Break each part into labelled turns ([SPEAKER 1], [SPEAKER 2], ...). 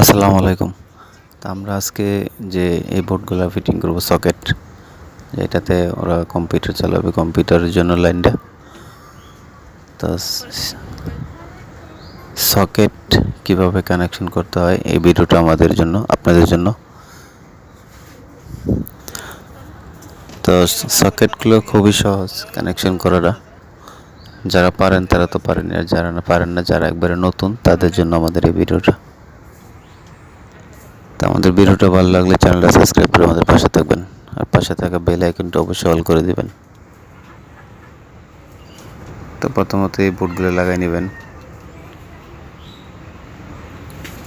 [SPEAKER 1] আসসালামু আলাইকুম। তা আমরা আজকে যে এই বোর্ডগুলো ফিটিং করব সকেট এটাতে ওরা কম্পিউটার চালাবে কম্পিউটারের জন্য লাইনটা। তো সকেট কীভাবে কানেকশন করতে হয়, এই ভিডিওটা আমাদের জন্য, আপনাদের জন্য। তো সকেটগুলো খুবই সহজ কানেকশন করাটা। যারা পারেন তারা তো পারেন, আর যারা না, পারেন না, যারা একবারে নতুন, তাদের জন্য আমাদের এই ভিডিওটা। তো আমাদের ভিডিওটা ভালো লাগলে চ্যানেলটা সাবস্ক্রাইব করে আমাদের পাশে থাকবেন। আর পাশে থাকা বেল আইকনটা অবশ্যই অল করে দিবেন। তো প্রথমত এই বোর্ডগুলো লাগাই নেবেন।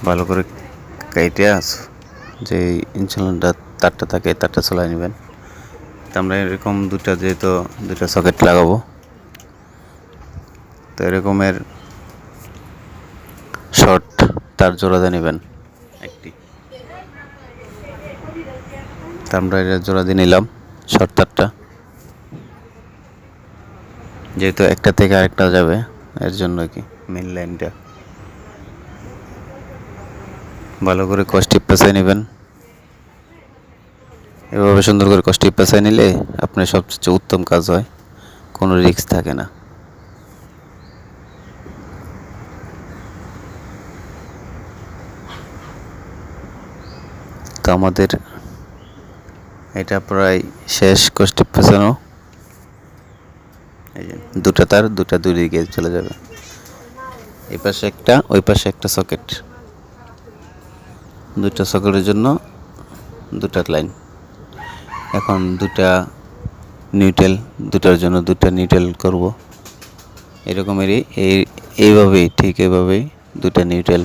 [SPEAKER 1] ভালো করে কাইটে আস যে ইনসুলিনটা তারটা থাকে তারটা চলাই নেবেন। তো আমরা এরকম দুটা যেহেতু দুটা সকেট লাগাবো। তো এরকমের শর্ট তার জোড়া দিয়ে নেবেন একটি তা আমরা এটা জোড়া দিয়ে নিলাম শর্ট তারটা যেহেতু একটা থেকে আরেকটা যাবে, এর জন্য কি মেন লাইনটা ভালো করে কষ্টিপ পেঁচাই নেবেন। এভাবে সুন্দর করে কষ্টিপ পেঁচাই নিলে আপনার সবচেয়ে উত্তম কাজ হয়, কোনো রিস্ক থাকে না। তো আমাদের এটা প্রায় শেষ কষ্টি পেছানো। এই যে, দুটা তার, দুটা দুই দিকে চলে যাবে। এই পাশে একটা, ওই পাশে একটা সকেট। দুটা সকেটের জন্য দুটা লাইন। এখন দুটা নিউটেল দুটার জন্য দুটা নিউটেল করব। এরকমেরই, এই, এইভাবেই, ঠিক এইভাবেই দুটা নিউটেল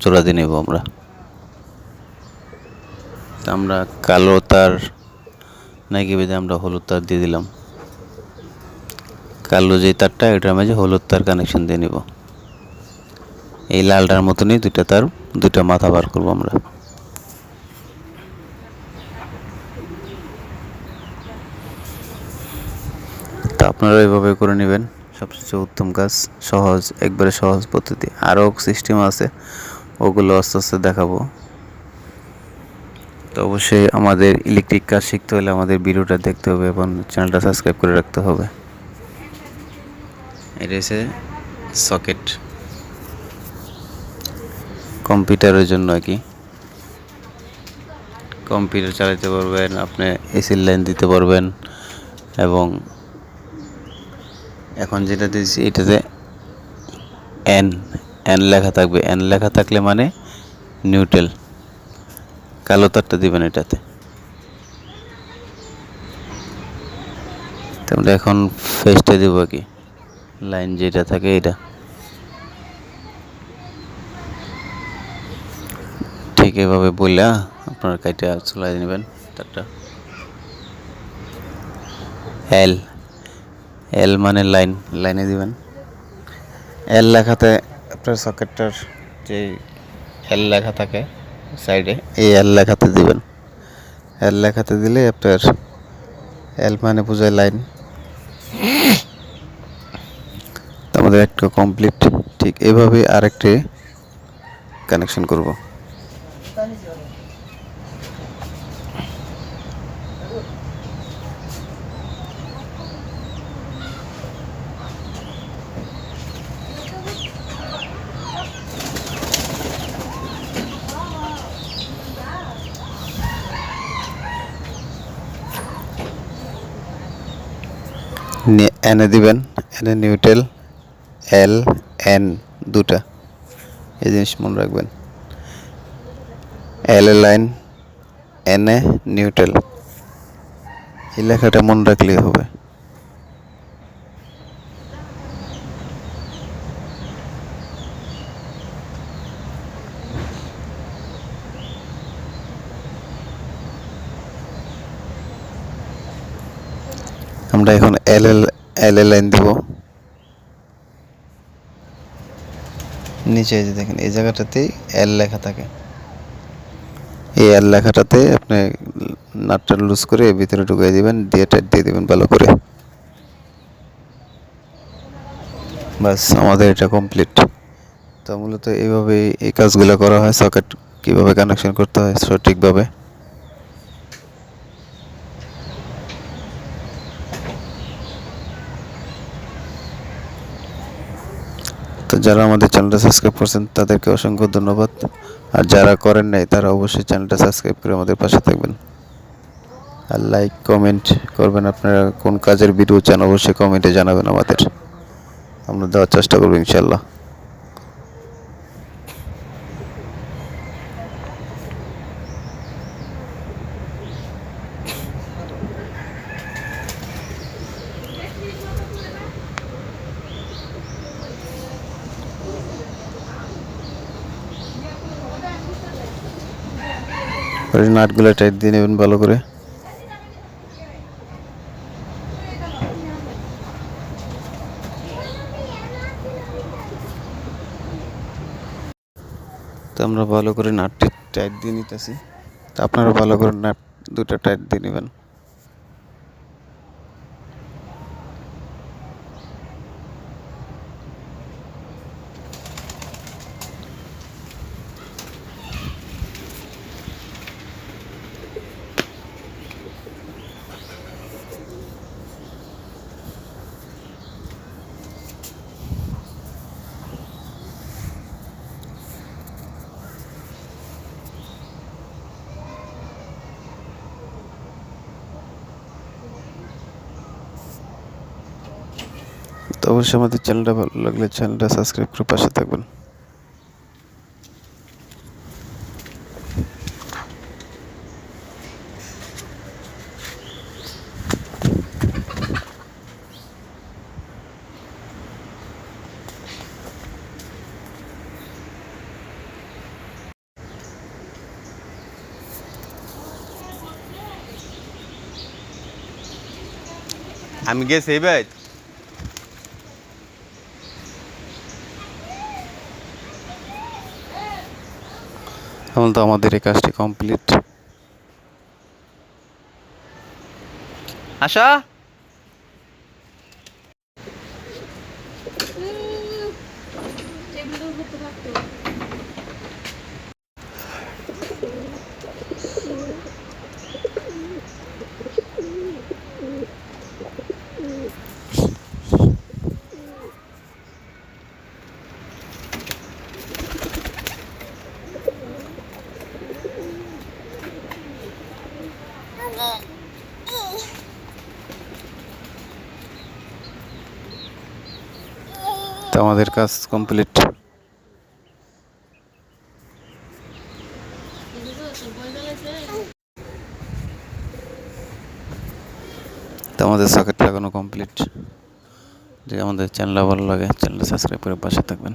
[SPEAKER 1] চোরা দিয়ে নেব আমরা। আমরা কালো তার নাকি বেঁধে আমরা হলুদ তার দিয়ে দিলাম। কালো যে তারটা, এটার মাঝে হলুদ তার কানেকশন দিয়ে নিব। এই লালটার মতনই দুইটা তার দুটা মাথা বার করব আমরা। তা আপনারা এইভাবে করে নেবেন, সবচেয়ে উত্তম কাজ, সহজ, একবারে সহজ পদ্ধতি। আরও সিস্টেম আছে, ওগুলো আস্তে আস্তে দেখাবো। তো অবশ্যই আমাদের ইলেকট্রিক কাজ শিখতে হলে আমাদের ভিডিওটা দেখতে হবে এবং চ্যানেলটা সাবস্ক্রাইব করে রাখতে হবে। এটা হচ্ছে সকেট কম্পিউটারের জন্য আর কি। কম্পিউটার চালাতে পারবেন, আপনি এসির লাইন দিতে পারবেন এবং এখন যেটা দিয়েছি, এটাতে এন এন লেখা থাকবে। এন লেখা থাকলে মানে নিউট্রেল কালো তারটা দিবেন এটাতে। তাহলে এখন ফেসটা দিব কি? লাইন যেটা থাকে এটা ঠিক এভাবে বললা আপনার কাইটা চলাই নেবেন তারটা। এল এল মানে লাইন লাইনে দিবেন। এল লেখাতে আপনার সকেটটার যে এল লেখা থাকে সাইডে। এই এল লেখাতে দিবেন। এল লেখাতে দিলে আপনার এল মানে বোঝায় লাইন। আমাদের একটা কমপ্লিট ঠিক এভাবে আরেকটি কানেকশন করব। এনে দিবেন, এনে নিউট্রেল এল এন দুটা। এই জিনিস মনে রাখবেন। এল এ লাইন এন এ নিউট্রেল এই লেখাটা মনে রাখলেই হবে। আমরা এখন এল এল এল এল লাইন দিব। নিচে যে দেখেন, এই জায়গাটাতেই এল লেখা থাকে। এই এল লেখাটাতে আপনি নাটটা লুজ করে ভিতরে ঢুকিয়ে দিবেন, দিয়ে টাইট দিয়ে দিবেন ভালো করে। বাস আমাদের এটা কমপ্লিট তো মূলত এইভাবে এই কাজগুলো করা হয় সকেট কীভাবে কানেকশন করতে হয়, সঠিকভাবে। তো যারা আমাদের চ্যানেলটা সাবস্ক্রাইব করছেন, তাদেরকে অসংখ্য ধন্যবাদ। আর যারা করেন নাই, তারা অবশ্যই চ্যানেলটা সাবস্ক্রাইব করে আমাদের পাশে থাকবেন। আর লাইক কমেন্ট করবেন আপনারা। কোন কাজের ভিডিও চান, অবশ্যই কমেন্টে জানাবেন আমাদের। আমরা দেওয়ার চেষ্টা করব ইনশাল্লাহ নাটগুলো টাইট দিয়ে নেবেন ভালো করে। তো আমরা ভালো করে নাটটি টাইট দিয়ে নিতেছি। তো আপনারা ভালো করে নাট দুটা টাইট দিয়ে নেবেন। তো অবশ্যই আমাদের চ্যানেলটা ভালো লাগলে চ্যানেলটা সাবস্ক্রাইব করে পাশে থাকবেন।
[SPEAKER 2] আমি গেছি এবার
[SPEAKER 1] এখন তো আমাদের এই কাজটি কমপ্লিট
[SPEAKER 2] আশা
[SPEAKER 1] তো আমাদের কাজ কমপ্লিট। আমাদের সকেট লাগানো কমপ্লিট। যদি আমাদের চ্যানেল ভালো লাগে চ্যানেলটা সাবস্ক্রাইব করে পাশে থাকবেন।